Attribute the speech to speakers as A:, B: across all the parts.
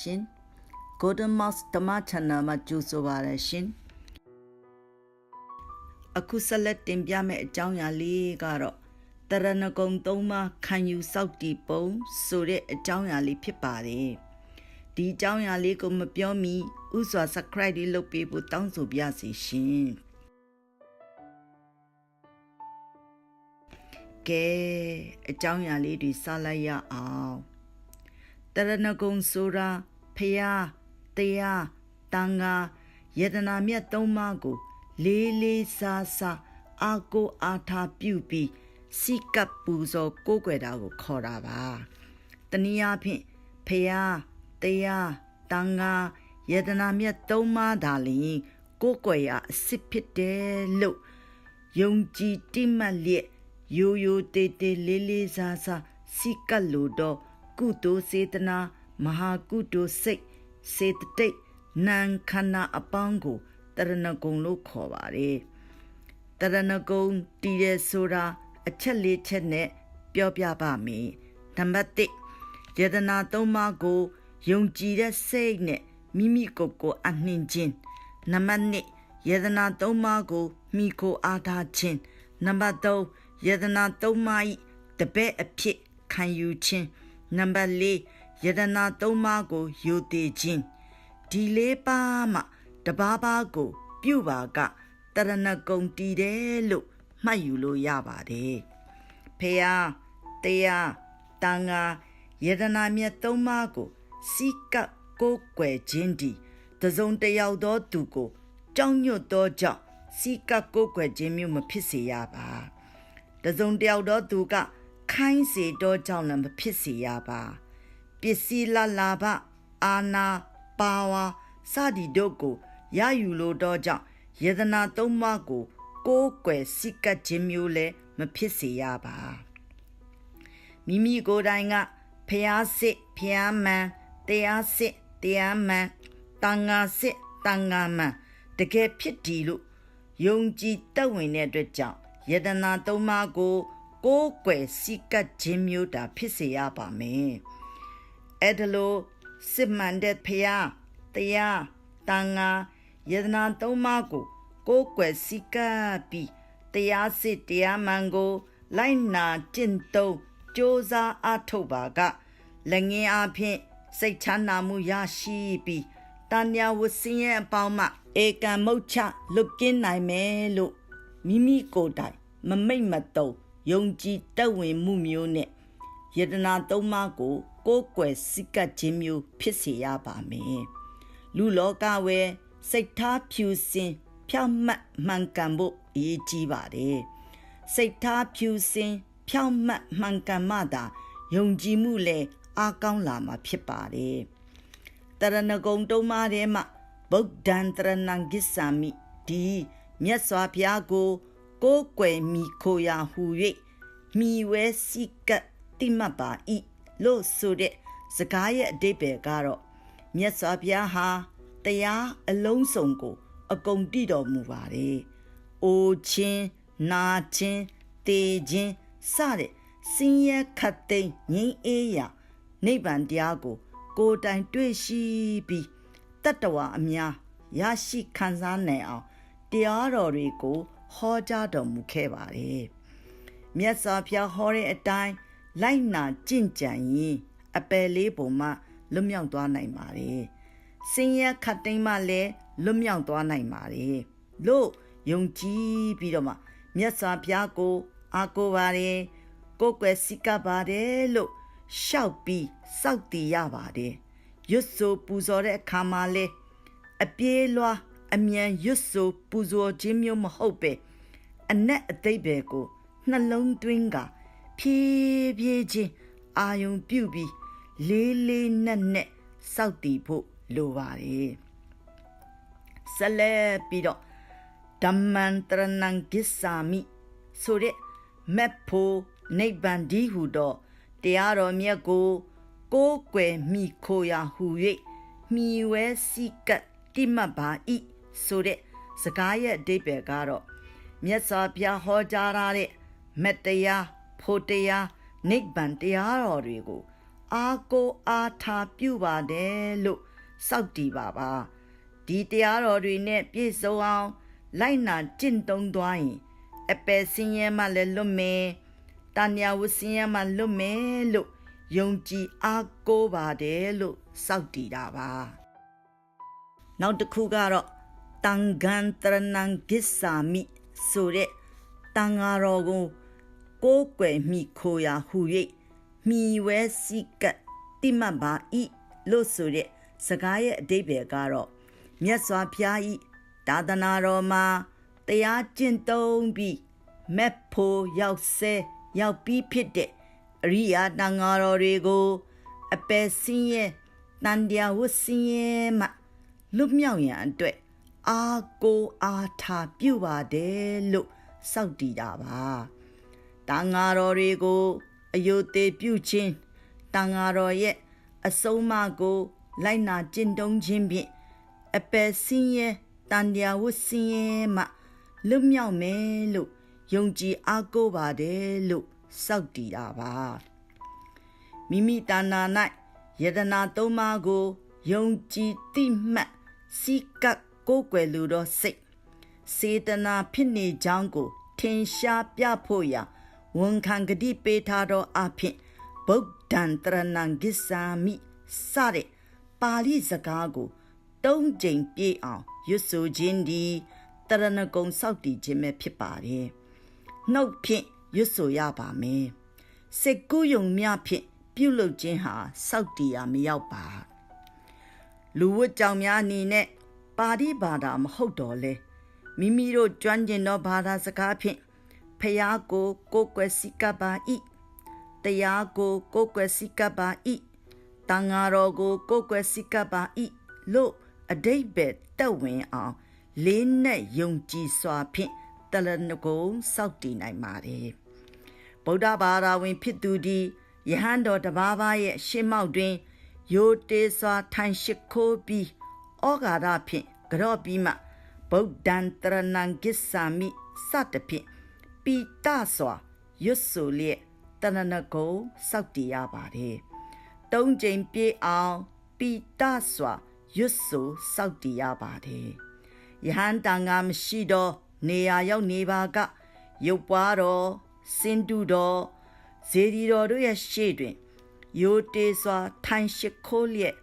A: ရှင် Golden Mouse ဓမ္မ channel မှာကြိုဆိုပါရရှင်အခုဆက်လက်တင်ပြမယ့်အကြောင်းအရာလေးကတော့တရဏဂုံသုံးပါးခံယူစောက်တည်ပုံဆိုတဲ့အကြောင်းအရာလေးဖြစ်ပါတယ်ဒီအကြောင်းအရာလေးကိုမပြောမီဥစွာ subscribe လေးလုပ်ပေးဖို့တောင်းဆိုပါစီရှင်ကဲအကြောင်းအရာလေးတွေစလိုက်ရအောင်တရဏဂုံဆိုတာ ဖယားတရားတန်ဃာယတနာမြတ်သုံးပါးကို လေးလေးစားစားအာကိုအာထာပြုပြီးစိကပ်ပူဇော်ကိုးကွယ်တာကိုခေါ်တာပါတနည်းအားဖြင့်ဖယားတရားတန်ဃာယတနာမြတ်သုံးပါးသာလျှင်ကိုးကွယ်ရာအစစ်ဖြစ်တယ်လို့ယုံကြည်တိမှတ်လျက်ရိုးရိုးတေးတေးလေးလေးစားစားစိကပ်လို့တော့ကုသိုလ်စေတနာ မဟာကုသိုလ်စိတ်စေတသိက်နံခန္ဓာအပေါင်းကိုတရဏဂုံလို့ခေါ်ပါတယ်တရဏဂုံတည်တဲ့ဆိုတာအချက်လေးချက်နဲ့ပြောပြပါမယ်နံပါတ်1ယတနာသုံးပါးကိုယုံကြည်တဲ့စိတ်နဲ့မိမိကိုယ်ကိုအနှင်ခြင်းနံပါတ်2ယတနာသုံးပါးကိုမိကိုအားထားခြင်းနံပါတ်3ယတနာသုံးပါး၏တပည့်အဖြစ်ခံယူခြင်းနံပါတ်4 ယတနာသုံးပါးကိုယူတည်ခြင်းဒီလေးပါးမှတပါးပါးကို ပြုပါကတရဏဂုံတည်တယ်လို့မှတ်ယူလို့ရပါတယ်ဖေယားတရားတန်ဃာယတနာမြတ်သုံးပါးကိုစိကပ်ကိုးကွယ်ခြင်းဒီတစုံတယောက်သောသူကိုကြောင်းညွတ်သောကြောင့်စိကပ်ကိုးကွယ်ခြင်းမျိုးမဖြစ်စေရပါတစုံတယောက်သောသူကခိုင်းစေသောကြောင့်လည်းမဖြစ်စေရပါ ပစ္စည်းလလာဘအာနာပါဝါစသည်တို့ကိုရယူလိုသောကြောင့်ယတနာသုံးပါးကို ကိုးကွယ်စိကပ်ခြင်းမျိုးလည်းမဖြစ်စေရပါမိမိကိုယ်တိုင်ကဖျားစစ်ဖျားမှန်တရားစစ်တရားမှန်တန်ငါစစ်တန်ငါမှန်တကယ်ဖြစ်ဒီလို့ယုံကြည်တက်ဝင်တဲ့အတွက်ကြောင့်ယတနာသုံးပါးကိုကိုးကွယ်စိကပ်ခြင်းမျိုးတာဖြစ်စေရပါမယ် အဲ့ဒါလို့စစ်မှန်တဲ့ဖျားတရားတန်ငါယတနာသုံးပါးကိုကိုးကွယ်စိကပ်ပြီးတရားစစ်တရားမှန်ကို လိုက်နာကျင့်သုံးစ조사အားထုတ်ပါကလက်ငင်းအားဖြင့်စိတ်ချမ်းသာမှုရရှိပြီးတဏှာဝဆင်းရဲအပေါင်းမှဧကံမုတ်ချလွတ်ကင်းနိုင်မယ်လို့မိမိကိုယ်တိုင်မမိတ်မတုံယုံကြည်တက်ဝင်မှုမျိုးနဲ့ယတနာသုံးပါးကို ကိုးကွယ်စိကပ်ခြင်းမျိုးဖြစ်စေရပါမယ်လူလောကဝဲစိတ်ထားဖြူစင်ဖြောင့်မတ်မှန်ကန်ဖို့အရေးကြီးပါတယ်စိတ်ထားဖြူစင်ဖြောင့်မတ်မှန်ကန်မှသာယုံကြည်မှုလည်းအားကောင်းလာမှာဖြစ်ပါတယ်တရဏဂုံတုံးမားထဲမှာဗုဒ္ဓံတရဏံဂစ္ဆာမိဒီမြတ်စွာဘုရားကို ကိုးကွယ်မိခိုရာဟူ၍မိဝဲစိကတ်တိမတ်ပါဤ လို့ဆိုတဲ့စကားရဲ့အဓိပ္ပာယ်ကတော့မြတ်စွာဘုရားဟာတရားအလုံးစုံကို အကုန်တည်တော်မူပါတယ်။အိုချင်းနာချင်းတေချင်းစတဲ့စင်းရဲခတ်သိမ်းငြိမ်းအေးရာနိဗ္ဗာန်တရားကို ကိုယ်တိုင်တွေ့ရှိပြီးတတ္တဝါအများရရှိခံစားနိုင်အောင်တရားတော်တွေကိုဟောကြားတော်မူခဲ့ပါတယ်။မြတ်စွာဘုရားဟောတဲ့အတိုင်း လိုက်နာကျင့်ကြံရင်အပယ်လေးပုံမှလွတ်မြောက်သွားနိုင်ပါတယ်။စင်ရခတ်သိမ်းမှလည်းလွတ်မြောက်သွားနိုင်ပါတယ်။လို့ယုံကြည်ပြီးတော့မှမြတ်စွာဘုရားကိုအားကိုးပါတယ်ကိုယ်ကွယ်စိကပ်ပါတယ်လို့ရှောက်ပြီးစောက်တည်ရပါတယ်ရွတ်ဆိုပူဇော်တဲ့အခါမှာလဲအပြေးလွှာအမြန်ရွတ်ဆိုပူဇော်ခြင်းမျိုးမဟုတ်ပဲအနက်အသိပဲကိုနှလုံးသွင်းက ဖြည်းဖြည်းချင်းအာယုံပြုတ်ပြီးလေးလေးနက်နက်စောက်တည်ဖို့လိုပါတယ်ဆက်လက်ပြီးတော့ဓမ္မန္တရဏံဂစ္ဆာမိဆိုတဲ့မက်ဖို့နိဗ္ဗာန်ဒီဟုသောတရားတော်မြတ်ကိုကိုးကွယ်မိခိုရာဟု၍မိဝဲစိကတ်တိမတ်ပါဤဆိုတဲ့စကားရဲ့အဓိပ္ပာယ်ကတော့မြတ်စွာဘုရားဟောကြားထားတဲ့မတရား ဖို့တရားနိဗ္ဗာန်တရားတော်တွေကို အားကိုအားထားပြုပါတယ်လို့စောက်တည်ပါပါဒီတရားတော်တွေနဲ့ပြည့်စုံအောင် လိုက်နာကျင့်သုံးသွားရင်အပယ်စင်းရဲမှလည်းလွတ်မယ်တဏှာဝစင်းရဲမှလွတ်မယ်လို့ယုံကြည်အားကိုးပါတယ်လို့စောက်တည်တာပါနောက်တစ်ခုကတော့တန်ဂန်တရဏံဂစ္ဆာမိဆိုတဲ့တန်ဃာတော်ကို ကိုးကွယ်မိခိုရာဟူ၍မိဝဲစိကတ်တိမတ်ပါဤလို့ဆိုတဲ့စကားရဲ့အဓိပ္ပာယ်ကတော့မြတ်စွာဘုရားဤသာသနာတော်မှာတရားကျင့်သုံးပြီးမက်ဖို့ရောက်ဆဲရောက်ပြီးဖြစ်တဲ့အရိယာတန်ဃာတော်တွေကိုအပယ်စင်းရဲ့တန်တရားဝတ်စင်းရဲ့မှလွတ်မြောက်ရန်အတွက်အာကိုအားထားပြုပါတယ်လို့စောက်တည်တာပါ တန်ဃာတော်တွေကိုအယုသေးပြုခြင်းတန်ဃာတော်ရဲ့အဆုံးအမကို လိုက်နာကျင့်သုံးခြင်းဖြင့်အပယ်စင်းရဲ့တန်တရားဝတ်စင်းရဲ့မှလွတ်မြောက်မယ်လို့ယုံကြည်အားကိုးပါတယ်လို့စောက်တည်တာပါမိမိတဏ္ဍာ၌ယတနာသုံးပါးကိုယုံကြည်တိမှတ်စိကပ်ကိုးကွယ်လိုသောစိတ်စေတနာဖြစ်နေကြောင်းကို ထင်ရှားပြဖို့ရာ ဝန်ခံကတိပေးထားသောအဖြစ်ဗုဒ္ဓံတရဏံဂစ္ဆာမိစတဲ့ပါဠိစကားကိုသုံးကြိမ်ပြေအောင်ရွတ်ဆိုခြင်းဒီတရဏဂုံစောက်တည်ခြင်းပဲဖြစ်ပါတယ်။နှုတ်ဖြင့်ရွတ်ဆိုရပါမယ်။စိတ်ကူးယုံမြဖြင့်ပြုလုပ်ခြင်းဟာစောက်တည်ရမရောက်ပါ။လူဝတ်ကြောင်များအနေနဲ့ပါဠိဘာသာမဟုတ်တော့လေမိမိတို့ကျွမ်းကျင်သောဘာသာစကားဖြင့် ဖျားကိုကိုကွယ်စိကပ်ပါ၏တရားကိုကိုကွယ်စိကပ်ပါ၏တန်ဃာတော်ကိုကိုကွယ်စိကပ်ပါ၏လို့အတိတ်ပဲတက်ဝင်အောင်လေးနဲ့ယုံကြည်စွာဖြင့်တလနကုံစောက်တည်နိုင်ပါတယ်ဗုဒ္ဓဘာသာဝင် ဖြစ်သူဒီယဟန်တော်တပါးပါးရဲ့ရှင်းမောက်တွင်ယိုတေစွာထိုင်ရှိခိုးပြီးဩဃာဒဖြင့်ကြော့ပြီးမှဗုဒ္ဓံတရဏံဂစ္ဆာမိစတဖြင့် ပိတစွာရွတ်ဆိုလျက်တဏနကုံစောက်တည်ရပါတယ်သုံးချိန်ပြေးအောင်ပိတစွာရွတ်ဆိုစောက်တည်ရပါတယ်ယဟန်တန်ကမရှိတော့နေရာရောက်နေပါကရုပ်ပွားတော်စင်တူတော်ဇေဒီတော်တို့ရဲ့ရှေ့တွင်ယိုတေစွာထိုင်ရှိခိုးလျက်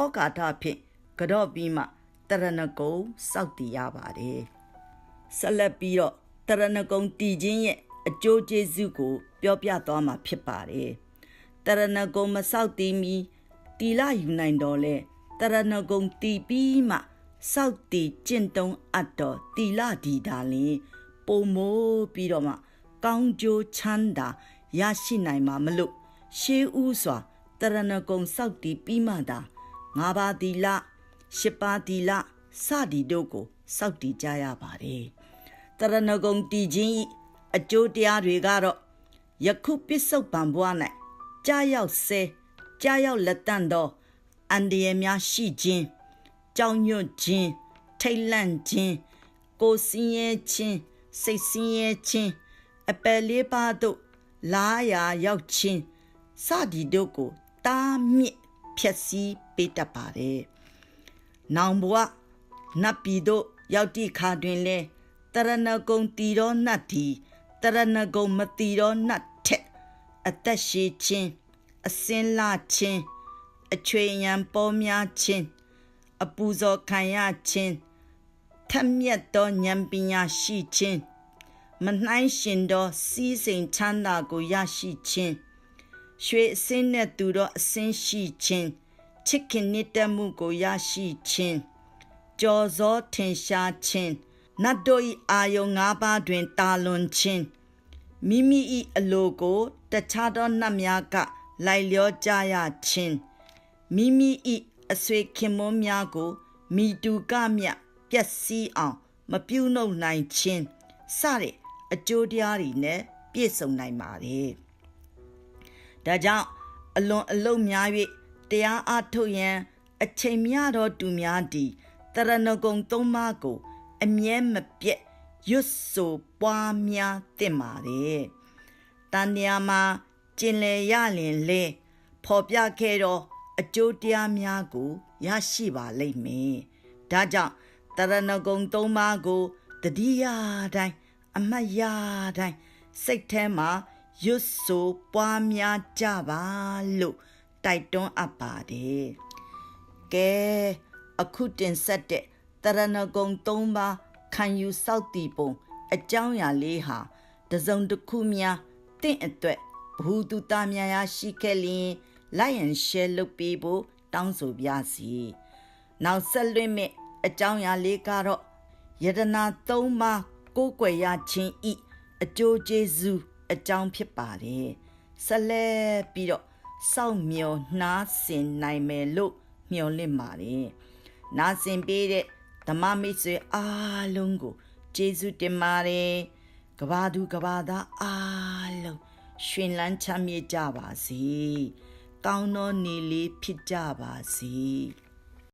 A: ဩကာသဖြင့်ကြော့ပြီးမှတရဏဂုံစောက်တည်ရပါတယ်ဆက်လက်ပြီးတော့ တရဏဂုံတည်ခြင်းရဲ့အကျိုးကျေးဇူးကို ပြောပြသွားမှာဖြစ်ပါတယ်တရဏဂုံမစောက်တည်မီတီလာယူနိုင်တော်လဲတရဏဂုံတည်ပြီးမှစောက်တည်ကျင့်တုံးအပ်တော်တီလာဒီတာလင်ပုံမိုးပြီးတော့မှ ကောင်းကျိုးချမ်းသာရရှိနိုင်မှာမလို့ရှေးဥစွာတရဏဂုံစောက်တည်ပြီးမှသာငါးပါးတီလာရှစ်ပါးတီလာစသည်တို့ကိုစောက်တည်ကြရပါတယ် တရဏဂုံတည်ခြင်းဤအကျိုးတရားတွေကတော့ယခုပစ္စုပန်ဘဝ၌ကြာရောက်ဆဲကြာရောက်လက်တန့်သောအန္တရာယ်များရှိခြင်းကြောင်ညွတ်ခြင်းထိတ်လန့်ခြင်းကိုယ်စင်းရဲခြင်းစိတ်စင်းရဲခြင်းအပယ်လေးပါးတို့လားရာရောက်ခြင်းစသည်တို့ကိုတားမြစ်ဖြည့်ဆည်းပေးတတ်ပါတယ်။နောင်ဘဝနတ်ပြည်တို့ရောက်တိခါတွင်လဲ တရဏဂုံတီရောနတ်ဒီတရဏဂုံမတီရောနတ်ထက်အသက်ရှိခြင်းအစင်းလာခြင်းအချွေရန်ပေါ်များခြင်းအပူဇော်ခံရခြင်းထက်မြက်သောဉာဏ်ပညာရှိခြင်းမနှိုင်းရှင်သောစီးစိမ်ချမ်းသာကိုရရှိခြင်းရွှေအစင်းနဲ့သူသောအစင်းရှိခြင်းချစ်ခင်နှစ်သက်မှုကိုရရှိခြင်းကြော်စောထင်ရှားခြင်း နတ်တို့၏အာယုံ၅ပါးတွင်တာလွန်ခြင်းမိမိ၏အလိုကိုတခြားသောနတ်များကလိုက်လျောကြရခြင်းမိမိ၏အဆွေခင်မွန်းများကိုမိတူကမြပျက်စီးအောင် မပြုတ်နှုတ်နိုင်ခြင်းစတဲ့အကျိုးတရားတွေနဲ့ပြည့်စုံနိုင်ပါတယ်။ဒါကြောင့်အလွန်အလုံးများ၍တရားအားထုတ်ရန်အချိန်များသောသူများသည်တရဏဂုံသုံးပါးကို အမြဲမပြတ်ရွတ်ဆိုပွားများသင့်ပါတယ်။တန်မြာမှာကျင်လေရလင်လေဖဖော်ပြခဲ့သောအကျိုးတရားများကိုရရှိပါလိမ့်မယ်။ဒါကြောင့်တရဏဂုံသုံးပါးကိုတတိယတိုင်းအမှတ်ရတိုင်းစိတ်ထဲမှာရွတ်ဆိုပွားများကြပါလို့တိုက်တွန်းအပ်ပါတယ်။ကဲအခုတင်ဆက်တဲ့ တရဏဂုံသုံးပါးခံယူစောက်တည်ပုံ အကြောင်းအရာလေးဟာတစ်စုံတစ်ခုများတင့်အတွက်ဘ ഹു တုတများရရှိခဲ့လျင် like and share လုပ်ပေးဖို့တောင်းဆိုပါစီ။နောက်ဆက်လွှင့်မဲ့အကြောင်းအရာလေးကတော့ယတနာသုံးပါးကိုးကွယ်ရခြင်းဤအကျိုးကျေးဇူးအကြောင်းဖြစ်ပါတယ်။ဆက်လက်ပြီးတော့စောင့်မျှော်နှားဆင်နိုင်မယ်လို့မျှော်လင့်ပါတယ်။နားဆင်ပေးတဲ့ ဓမ္မမိတ်ဆွေအားလုံးကိုကျေးဇူးတင်ပါတယ်။ကဘာသူကဘာသားအားလုံးရှင်လန်းချမ်းမြေ့ကြပါစေ။ကောင်းသောနေလေးဖြစ်ကြပါစေ။